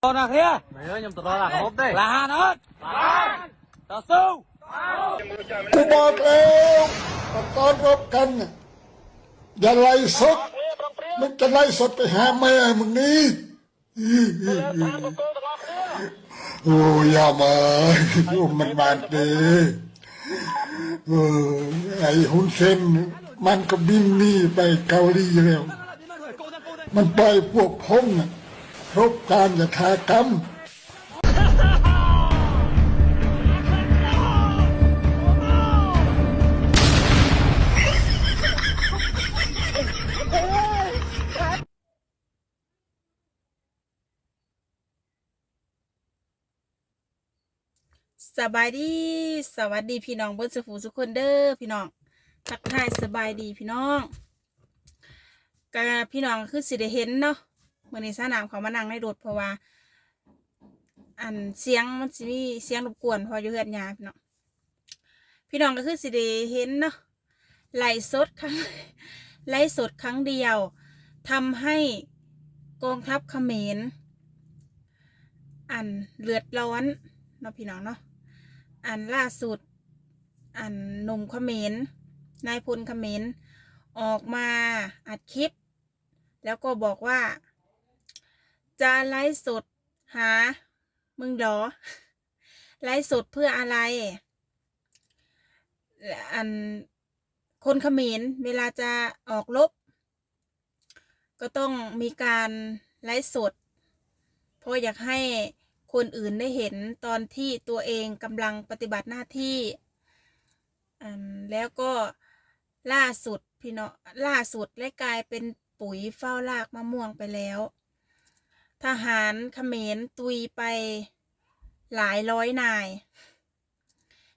Tao nào kia? Mày ơi, nhầm tụi nó là hốp đây. Là Hà Nội. Tao su. กูบอกแล้วตอนรบกันน่ะอย่าไล่สดมึงจะไล่สดไปหาแม่มึงนี่โอ้ยอย่ามาอุ้มมันมาดีเออไอ้หุนเซนมันก็บินหนีไปเกาหลีแล้ว มันปล่อยพวกพงน่ะ ครบการยถากรรมสบายดี สวัสดีพี่น้องเบิ้สุฟูสุกคนเด้อพี่น้องทักทายสบายดีพี่น้องกพี่น้องคือสิได้เห็นเนาะ มื่อนี้สนามเขามานั่งในรถเพราะว่า อันเสียงมันสิมีเสียงรบกวนพออยู่เฮือนยาพี่น้องพี่น้องก็คือสิได้เห็นเนาะไล่สดครั้งไล่สดครั้งเดียวทำให้กองทัพเขมรอันเลือดร้อนเนาะพี่น้องเนาะอันล่าสุด อันหนุ่มเขมรนายพลเขมรออกมาอัดคลิป แล้วก็บอกว่า จะไลฟ์สดหา มึงหรอ ไลฟ์สดเพื่ออะไรและอันคนเขมรเวลาจะออกรบก็ต้องมีการไลฟ์สด เพราะอยากให้คนอื่นได้เห็นตอนที่ตัวเองกำลังปฏิบัติหน้าที่แล้วก็ล่าสุดพี่เน้องล่าสุดและกลายเป็นปุ๋ยเฝ้าลากมะม่วงไปแล้ว ทหารเขมรตุยไปหลายร้อยนาย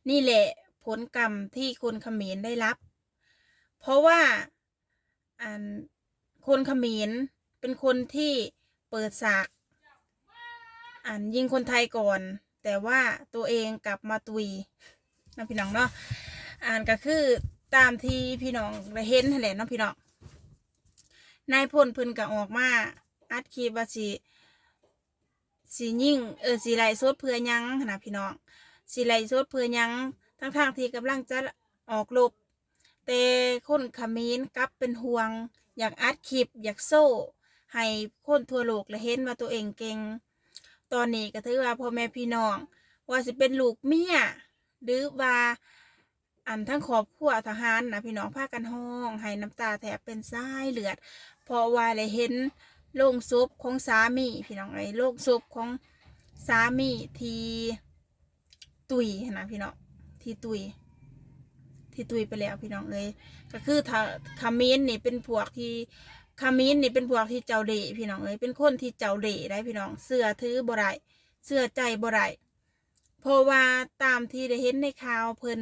นี่แหละผลกรรมที่คนเขมรได้รับ เพราะว่าอันคนเขมรเป็นคนที่เปิดฉากอันยิงคนไทยก่อน แต่ว่าตัวเองกลับมาตุยนะพี่น้องเนาะอ่านก็คือตามที่พี่น้องเห็นแหละเนาะพี่น้องนายพลพิ่นก็ออกมา อัดคลิปว่าสิสิยิ่งเออสิไล่สดเพื่อยังนะพี่น้องสิไล่สดเพื่อยังทั้งทางที่กำลังจะออกรบแต่คนขมรกลับเป็นห่วง อยากอัดคลิปอยากโซ่ ให้คนทั่วโลกได้เห็นว่าตัวเองเก่ง ตอนนี้ก็ถือว่าพ่อแม่พี่น้อง ว่าสิเป็นลูกเมียหรือว่าอันทั้งครอบครัวทหารนะพี่น้องพากันห้อง ให้น้ำตาแทบเป็นสายเลือด เพราะว่าได้เห็น โลงศพของสามีพี่น้องไอ้โลงศพของสามีที่ตุยนะพี่น้องที่ตุย ที่ตุยไปแล้วพี่น้องเลยก็คือถ้าคามินนี่เป็นพวกที่คามินนี่เป็นพวกที่เจ้าเล่พี่น้องเลยเป็นคนที่เจ้าเล่ได้พี่น้องเสื้อถือบ่ได้เสื้อใจบ่ได้เพราะว่าตามที่ได้เห็นในข่าวเพิ่น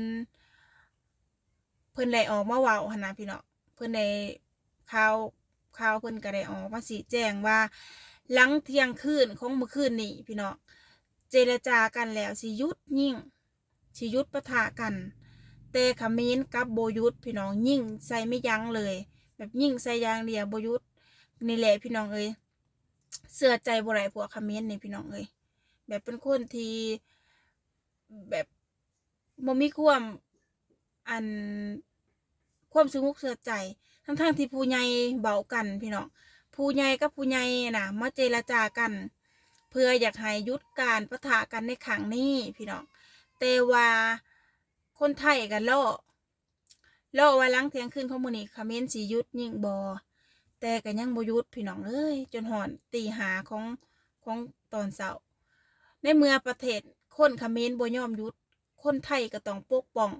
เพิ่นได้ออกมาว้าหั่นนะพี่น้องเพิ่นได้ข่าว ข่าวเพิ่นก็ได้ออกมาสีแจ้งว่าหลังเที่ยงคืนของเมื่อคืนนี้พี่น้องเจรจากันแล้วสิยุดยิ่งสิยุดปะทะกัน แต่ขมิ้นกับโบยุทธพี่น้องยิ่งใส่ไม่ยั้งเลย แบบยิ่งใส่ยางเดียวโบยุทธนี่แหละพี่น้องเอ้ยเสื้อใจบ่ไรพวกขมิ้นนี่พี่น้องเอ้ยแบบเป็นคนที่แบบบ่มีความอันความสงบเสื้อใจ ทั้งๆที่ผู้ใหญ่เบากันพี่น้องผู้ใหญ่กับผู้ใหญ่นะมาเจรจากัน เพื่ออยากให้ยุดการปะทะกันในครั้งนี้พี่น้องแต่ว่าคนไทยกันล่อล่อว่าหลังเทียงคืนของมื้อนี้เขมิ้นสิหยุดยิงบอแต่ก็ยังบยุดพี่น้องเอ้ยจนหอนตีหาของของตอนเช้าในเมื่อประเทศคนเขมิ้นต์บยอมยุดคนไทยก็ต้องปกป้อง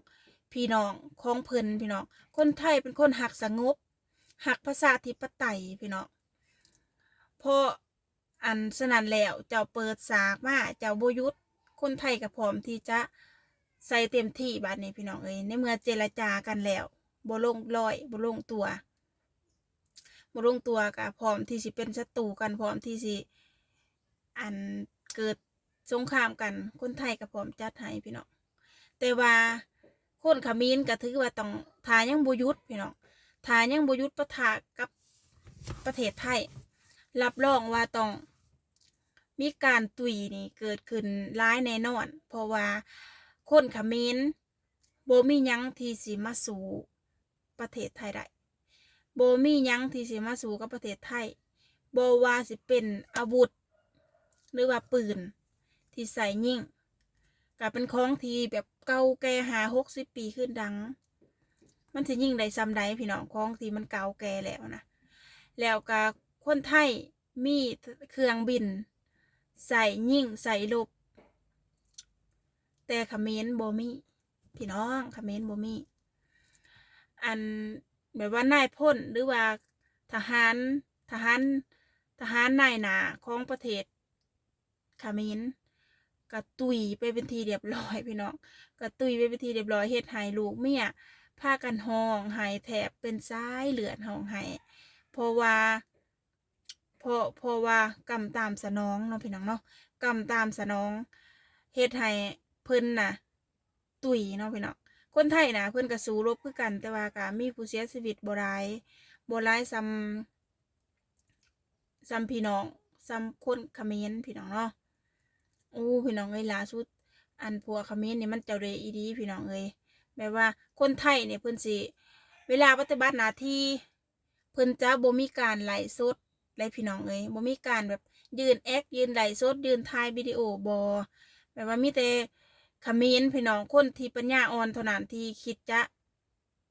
พี่น้องของเพิ่นพี่น้อง คนไทยเป็นคนหักสงบหักภาษาธิปไตยพี่น้องเพราะอันสนันแล้วเจ้าเปิดสากมาเจ้าบ่หยุดคนไทยก็พร้อมที่จะใส่เต็มที่บัดนี้พี่น้องเอ้ยในเมื่อเจรจากันแล้วบ่ลงรอยบ่ลงตัวบ่ลงตัวก็พร้อมที่สิเป็นศัตรูกันพร้อมที่สิอันเกิดสงครามกันคนไทยก็พร้อมจัดให้พี่น้องแต่ว่า คนขมิ้นก็ถือว่าต้องทายังบ่หยุดพี่น้องทายังบ่หยุดประทะกับประเทศไทย รับรองว่าต้องมีการตุยนี่เกิดขึ้นร้ายแน่นอน เพราะว่าคนขมรบ่มียังทีสิมาสู่ประเทศไทยได้โบมียังทีสิมาสู่กับประเทศไทยโบว่าสิเป็นอาวุธ หรือว่าปืน ที่ใส่ยิ่งก็เป็นของทีแบบ เก่าแก่หาหกสิบปีขึ้นดัง มันสิยิ่งได้ซ้ำใดพี่น้องของที่มันเก่าแก่แล้วนะ แล้วก็คนไทยมีเครื่องบิน ใส่ยิ่งใส่ลบ แต่ขมรบ่มีพี่น้องขมรบ่มีอันแบบว่านายพ่นหรือว่าทหารทหารทหารนายหนาของประเทศขมร กระตุยไปเป็นทีเรียบร้อยพี่น้องกระตุยไปเป็นทีเรียบร้อยเฮ็ดหายลูกเมียพากันห้องหายแถบเป็นซ้ายเหลือดห้องหายเพราะว่าเพราะเพราะว่ากรรมตามสนองเนาะพี่น้องเนาะกรรมตามสนองเฮ็ดให้เพิ่นน่ะ ตุยเนาะพี่น้องคนไทยนะเพิ่นก็สู้รบคือกัน แต่ว่าก็มีผู้เสียชีวิตบ่หลายบ่หลายซ้ำซ้ำพี่น้องซ้ำคนเขมรพี่น้องเนาะ โอ้พี่น้องเอ้ยล่าสุด อันพวกเขมรนี่มันเจ้าเรอีดี พี่น้องเอ้ยแบบว่าคนไทยเนี่ยเพิ่นสิเวลาปฏิบัติหน้าที่เพิ่นจะบ่มีการไลฟ์สดไลฟ์พี่น้องเอ้ยบ่มีการแบบยืนแอคยืนไลฟ์สดยืนถ่ายวิดีโอบ่แบบว่ามีแต่เขมรพี่น้องคนที่ปัญญาอ่อนเท่านั้นที่คิดจะ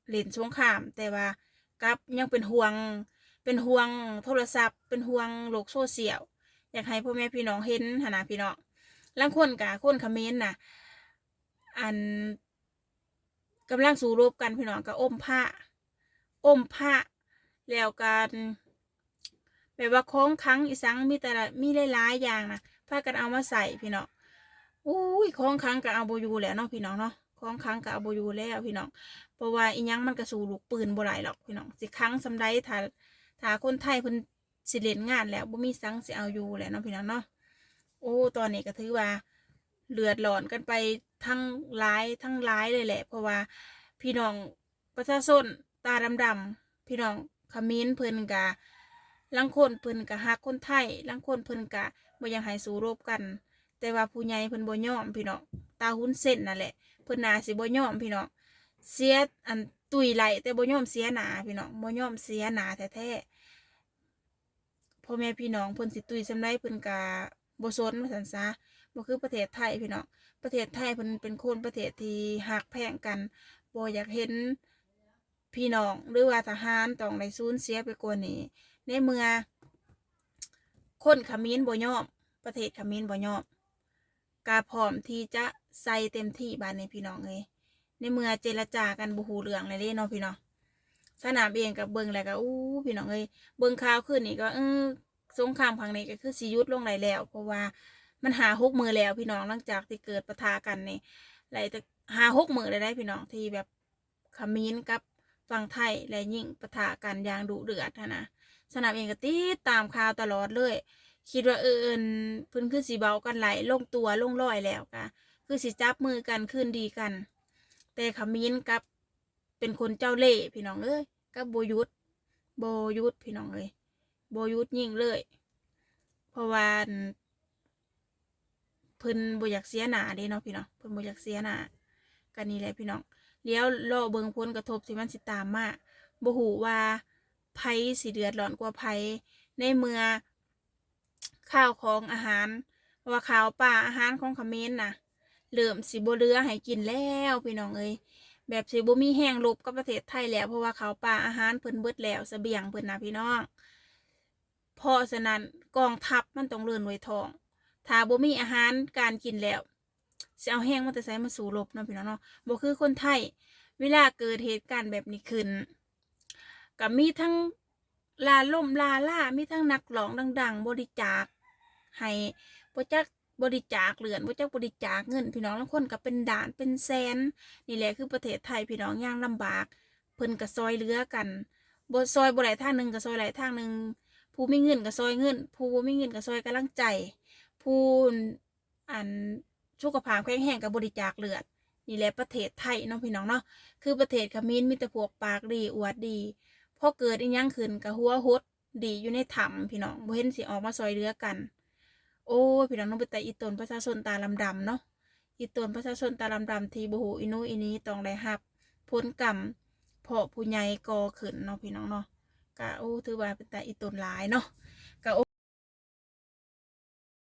เล่นสงคราม แต่ว่ากับยังเป็นห่วงเป็นห่วงโทรศัพท์ เป็นห่วงโลกโซเชียลอยากให้พ่อแม่พี่น้องเห็นหนนะพี่น้อง ลางคนกะคนเขมรน่ะ อันกำลังสู้รบกันพี่น้องก็อมผ้าอมผ้าแล้วกันแบบว่าของครั้งอีสังมีแต่ละมีหลายๆอย่างนะพากันเอามาใส่พี่น้องอุ้ยของครั้งกับเอาโบอยูแล้วเนาะพี่น้องเนาะของครั้งกับเอาโบอยูแล้วพี่น้องเพราะว่าอียังมันกระสู้ลูกปืนบ่ไหลหรอกพี่น้องสิครั้งสำได้ถ้าถ้าคนไทยเพิ่นสิเล่นงานแล้วบ่มีสังสิเอาอยู่แหล้วเนาะพี่น้องเนาะ อ้ตอนนี้ก็ถือว่าเลือดหลอนกันไปทั้งร้ายทั้งร้ายเลยแหละ เพราะว่าพี่น้องประชาชนตาดำๆพี่น้องขมิ้นเพิ่นกะลังคนเพิ่นกะฮักคนไทยลังคนเพิ่นกะบ่ยังให้สู้รบกัน แต่ว่าผู้ใหญ่เพิ่นบ่ยอมพี่น้องตาหุ้นเส้นนั่นแหละเพิ่นน่าสิบ่ยอมพี่น้องเสียอันตุยไหลแต่บ่ยอมเสียหนาพี่น้องบ่ยอมเสียหนาแท้ๆพ่อแม่พี่น้องเพิ่นสิตุยสำไรเพิ่นกะ บ่สนว่าสันซะบ่คือประเทศไทยพี่น้องประเทศไทยเพิ่นเป็นคนประเทศที่หักแพงกันบ่อยากเห็นพี่น้องหรือว่าทหารต้องได้สูญเสียไปกว่านี้ในเมื่อคนขมิ้นบ่ยอมประเทศขมิ้นบ่ยอมกาพร้อมที่จะใส่เต็มที่บานในพี่น้องเอ้ยในเมื่อเจรจากันบ่ฮู้เรื่องเลยเด้เนาะพี่น้องสนามเองกับเบิงแล้วก็อู้พี่น้องเอ้ยเบิงข่าวขึ้นนี่ก็เออ สงครามครั้งนี้ก็คือสิยุดลงไหลแล้ว เพราะว่ามันหาหกมือแล้วพี่น้องหลังจากที่เกิดปะทะกันนี่ไหลแต่หาหกมือเลยได้พี่น้องที่แบบขมิ้นกับฝั่งไทยและยิ่งปะทะกันอย่างดุเดือดนะสนามเองก็ติดตามข่าวตลอดเลย คิดว่าเออเอินเพิ่นคือสีเบากันไหลลงตัวลงร้อยแล้วกะคือสิจับมือกันคืนดีกัน แต่ขมิ้นกับเป็นคนเจ้าเล่ห์พี่น้องเอ้ยกับโบยุทธโบยุทธพี่น้องเอ้ยโบยุทธยิ่งเลย เพราะว่าอั่นเพิ่นบ่อยากเสียหน้าเด้เนาะพี่น้องเพิ่นบ่อยากเสียหน้ากันนี่แหละพี่น้องเลี้ยวรอเบิ่งผลกระทบที่มันสิตามมาบ่ฮู้ว่าไผสิเดือดร้อนกว่าไผในเมื่อข้าวของอาหาร ว่าข้าวป่าอาหารของเขมรน่ะเริ่มสิบ่เหลือให้กินแล้วพี่น้องเอ้ยแบบสิบ่มีแห้งลบกับประเทศไทยแล้วเพราะว่าข้าวป่าอาหารเพิ่นเบิดแล้วเสบียงเพิ่นนะพี่น้อง เพราะฉะนั้นกองทัพมันต้องเลื่อนไว้ทอง ถ้าบ่มีอาหารการกินแล้วสิเอาแห้งมาแต่ใส่มาสู่รบเนาะพี่น้องเนาะบ่คือคนไทย เวลาเกิดเหตุการณ์แบบนี้ขึ้นก็มีทั้งลาล่มลาล่ามีทั้งนักร้องดัง ๆ บริจาคให้บ่จักบริจาคเหรียญบ่จักบริจาคเงิน พี่น้องบางคนก็เป็นด่านเป็นแสนนี่แหละคือประเทศไทยพี่น้องย่างลำบาก เพิ่นก็ซอยเหลือกันบ่ซอยบ่หลายทางหนึงก็ซอยหลายทางหนึง ผู้ม่เงินกับซอยเงิน ผู้มีเงินกับซอยกำลังใจ ผู้อันชุกขภาพแข้งแรงกับบริจาคเลือดนี่แหละประเทศไทยเนาะพี่น้องเนาะคือประเทศขมิ้นมีแต่พวกปากดีอวดดีพอเกิดอีกยังขึ้นกับหัวหดดีอยู่ในถ้ำพี่น้องบ่เห็นสิออกมาซอยเรือกัน โอ้พี่น้องน้องไปแต่อีตนประชาชนตาดำๆเนาะอีตนประชาชนตาดำๆทีบ่หูอินูอินี้ต้องได้รับผลกรรมเพราะผู้ใหญ่ก่อขึ้นเนาะพี่น้องเนาะ กะโอ้ถือว่าเป็นแตาอีตนหลายเนาะกะโอ้